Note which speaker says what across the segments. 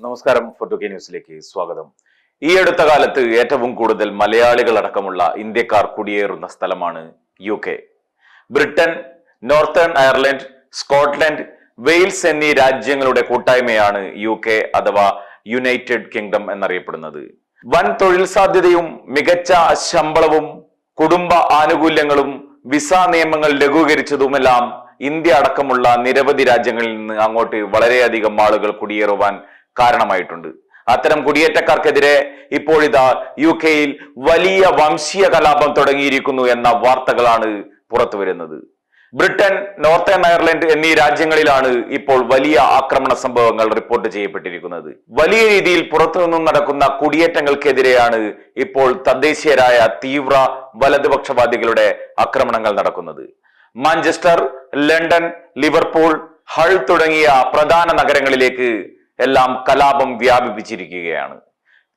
Speaker 1: നമസ്കാരം. Photo K ന്യൂസിലേക്ക് സ്വാഗതം. ഈ അടുത്ത കാലത്ത് ഏറ്റവും കൂടുതൽ മലയാളികൾ അടക്കമുള്ള ഇന്ത്യക്കാർ കുടിയേറുന്ന സ്ഥലമാണ് U K. Britain Northern Ireland Scotland Wales എന്നീ രാജ്യങ്ങളുടെ കൂട്ടായ്മയാണ് യു കെ അഥവാ യുണൈറ്റഡ് കിങ്ഡം എന്നറിയപ്പെടുന്നത്. വൻ തൊഴിൽ സാധ്യതയും മികച്ച ശമ്പളവും കുടുംബ ആനുകൂല്യങ്ങളും വിസ നിയമങ്ങൾ ലഘൂകരിച്ചതുമെല്ലാം ഇന്ത്യ അടക്കമുള്ള നിരവധി രാജ്യങ്ങളിൽ നിന്ന് അങ്ങോട്ട് വളരെയധികം ആളുകൾ കുടിയേറുവാൻ കാരണമായിട്ടുണ്ട്. അത്തരം കുടിയേറ്റക്കാർക്കെതിരെ ഇപ്പോഴിതാ യു കെയിൽ വലിയ വംശീയ കലാപം തുടങ്ങിയിരിക്കുന്നു എന്ന വാർത്തകളാണ് പുറത്തു വരുന്നത് ബ്രിട്ടൻ നോർത്തേൺ അയർലൻഡ് എന്നീ രാജ്യങ്ങളിലാണ് ഇപ്പോൾ വലിയ ആക്രമണ സംഭവങ്ങൾ റിപ്പോർട്ട് ചെയ്യപ്പെട്ടിരിക്കുന്നത്. വലിയ രീതിയിൽ പുറത്തുനിന്നും നടക്കുന്ന കുടിയേറ്റങ്ങൾക്കെതിരെയാണ് ഇപ്പോൾ തദ്ദേശീയരായ തീവ്ര വലതുപക്ഷവാദികളുടെ ആക്രമണങ്ങൾ നടക്കുന്നത്. മാഞ്ചസ്റ്റർ ലണ്ടൻ ലിവർപൂൾ ഹൾ തുടങ്ങിയ പ്രധാന നഗരങ്ങളിലേക്ക് എല്ലാം കലാപം വ്യാപിപ്പിച്ചിരിക്കുകയാണ്.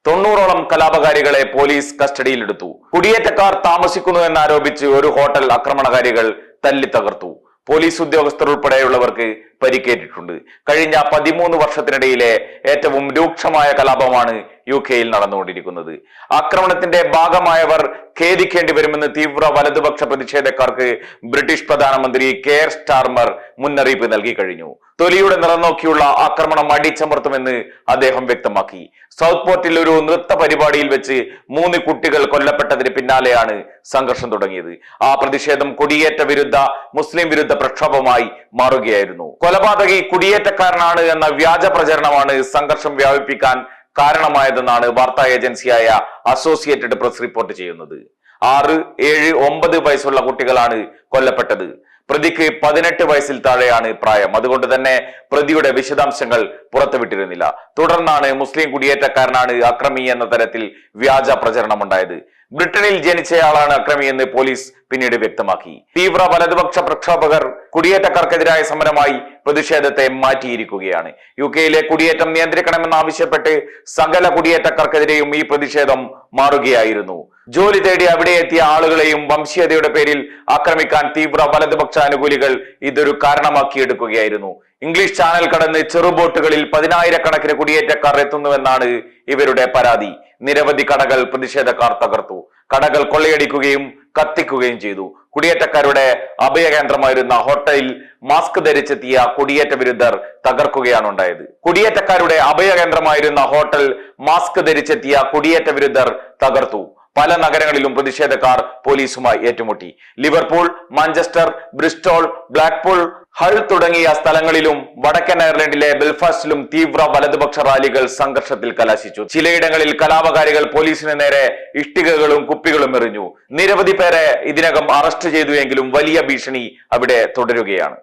Speaker 1: തൊണ്ണൂറോളം കലാപകാരികളെ പോലീസ് കസ്റ്റഡിയിലെടുത്തു. കുടിയേറ്റക്കാർ താമസിക്കുന്നു എന്നാരോപിച്ച് ഒരു ഹോട്ടൽ ആക്രമണകാരികൾ തല്ലി തകർത്തു പോലീസ് ഉദ്യോഗസ്ഥർ ഉൾപ്പെടെയുള്ളവർക്ക് പരിക്കേറ്റിട്ടുണ്ട്. കഴിഞ്ഞ പതിമൂന്ന് വർഷത്തിനിടയിലെ ഏറ്റവും രൂക്ഷമായ കലാപമാണ് യു കെയിൽ നടന്നുകൊണ്ടിരിക്കുന്നത്. ആക്രമണത്തിന്റെ ഭാഗമായവർ ഖേദിക്കേണ്ടി വരുമെന്ന് തീവ്ര വലതുപക്ഷ പ്രതിഷേധക്കാർക്ക് ബ്രിട്ടീഷ് പ്രധാനമന്ത്രി കെയർ സ്റ്റാർമർ മുന്നറിയിപ്പ് നൽകി കഴിഞ്ഞു. തൊലിയുടെ നിറം നോക്കിയുള്ള ആക്രമണം അടിച്ചമർത്തുമെന്ന് അദ്ദേഹം വ്യക്തമാക്കി. സൗത്ത് പോർട്ടിൽ ഒരു നൃത്ത പരിപാടിയിൽ വെച്ച് മൂന്ന് കുട്ടികൾ കൊല്ലപ്പെട്ടതിന് പിന്നാലെയാണ് സംഘർഷം തുടങ്ങിയത്. ആ പ്രതിഷേധം കുടിയേറ്റ വിരുദ്ധ മുസ്ലിം വിരുദ്ധ പ്രക്ഷോഭമായി മാറുകയായിരുന്നു. കൊലപാതകി കുടിയേറ്റക്കാരനാണ് എന്ന വ്യാജ പ്രചരണമാണ് സംഘർഷം വ്യാപിപ്പിക്കാൻ കാരണമായതെന്നാണ് വാർത്താ ഏജൻസിയായ അസോസിയേറ്റഡ് പ്രസ് റിപ്പോർട്ട് ചെയ്യുന്നത്. ആറ് ഏഴ് ഒമ്പത് വയസ്സുള്ള കുട്ടികളാണ് കൊല്ലപ്പെട്ടത്. പ്രതിക്ക് പതിനെട്ട് വയസ്സിൽ താഴെയാണ് പ്രായം. അതുകൊണ്ട് തന്നെ പ്രതിയുടെ വിശദാംശങ്ങൾ പുറത്തുവിട്ടിരുന്നില്ല. തുടർന്നാണ് മുസ്ലിം കുടിയേറ്റക്കാരനാണ് അക്രമി എന്ന തരത്തിൽ വ്യാജ പ്രചരണം പ്രചരണമുണ്ടായത്. ബ്രിട്ടനിൽ ജനിച്ചയാളാണ് അക്രമിയെന്ന് പോലീസ് പിന്നീട് വ്യക്തമാക്കി. തീവ്ര വലതുപക്ഷ പ്രക്ഷോഭകർ കുടിയേറ്റക്കാർക്കെതിരായ സമരമായി പ്രതിഷേധത്തെ മാറ്റിയിരിക്കുകയാണ്. യു കെയിലെ കുടിയേറ്റം നിയന്ത്രിക്കണമെന്നാവശ്യപ്പെട്ട് സകല കുടിയേറ്റക്കാർക്കെതിരെയും ഈ പ്രതിഷേധം മാറുകയായിരുന്നു. ജോലി തേടി അവിടെ എത്തിയ ആളുകളെയും വംശീയതയുടെ പേരിൽ ആക്രമിക്കാൻ തീവ്ര വലതുപക്ഷ അനുകൂലികൾ ഇതൊരു കാരണമാക്കിയെടുക്കുകയായിരുന്നു. ഇംഗ്ലീഷ് ചാനൽ കടന്ന് ചെറുബോട്ടുകളിൽ പതിനായിരക്കണക്കിന് കുടിയേറ്റക്കാർ എത്തുന്നുവെന്നാണ് ഇവരുടെ പരാതി. നിരവധി കടകൾ പ്രതിഷേധക്കാർ തകർത്തു. കടകൾ കൊള്ളയടിക്കുകയും കത്തിക്കുകയും ചെയ്തു. കുടിയേറ്റക്കാരുടെ അഭയകേന്ദ്രമായിരുന്ന ഹോട്ടലിൽ മാസ്ക് ധരിച്ചെത്തിയ കുടിയേറ്റ വിരുദ്ധർ തകർക്കുകയാണ് ഉണ്ടായത് കുടിയേറ്റക്കാരുടെ അഭയകേന്ദ്രമായിരുന്ന ഹോട്ടൽ മാസ്ക് ധരിച്ചെത്തിയ കുടിയേറ്റ വിരുദ്ധർ തകർത്തു. പല നഗരങ്ങളിലും പ്രതിഷേധക്കാർ പോലീസുമായി ഏറ്റുമുട്ടി. Liverpool Manchester Bristol Blackpool Hull തുടങ്ങിയ സ്ഥലങ്ങളിലും വടക്കൻ അയർലൻഡിലെ ബെൽഫാസ്റ്റിലും തീവ്ര വലതുപക്ഷ റാലികൾ സംഘർഷത്തിൽ കലാശിച്ചു. ചിലയിടങ്ങളിൽ കലാപകാരികൾ പോലീസിന് നേരെ ഇഷ്ടികകളും കുപ്പികളും എറിഞ്ഞു. നിരവധി പേരെ ഇതിനകം അറസ്റ്റ് ചെയ്തു എങ്കിലും വലിയ ഭീഷണി അവിടെ തുടരുകയാണ്.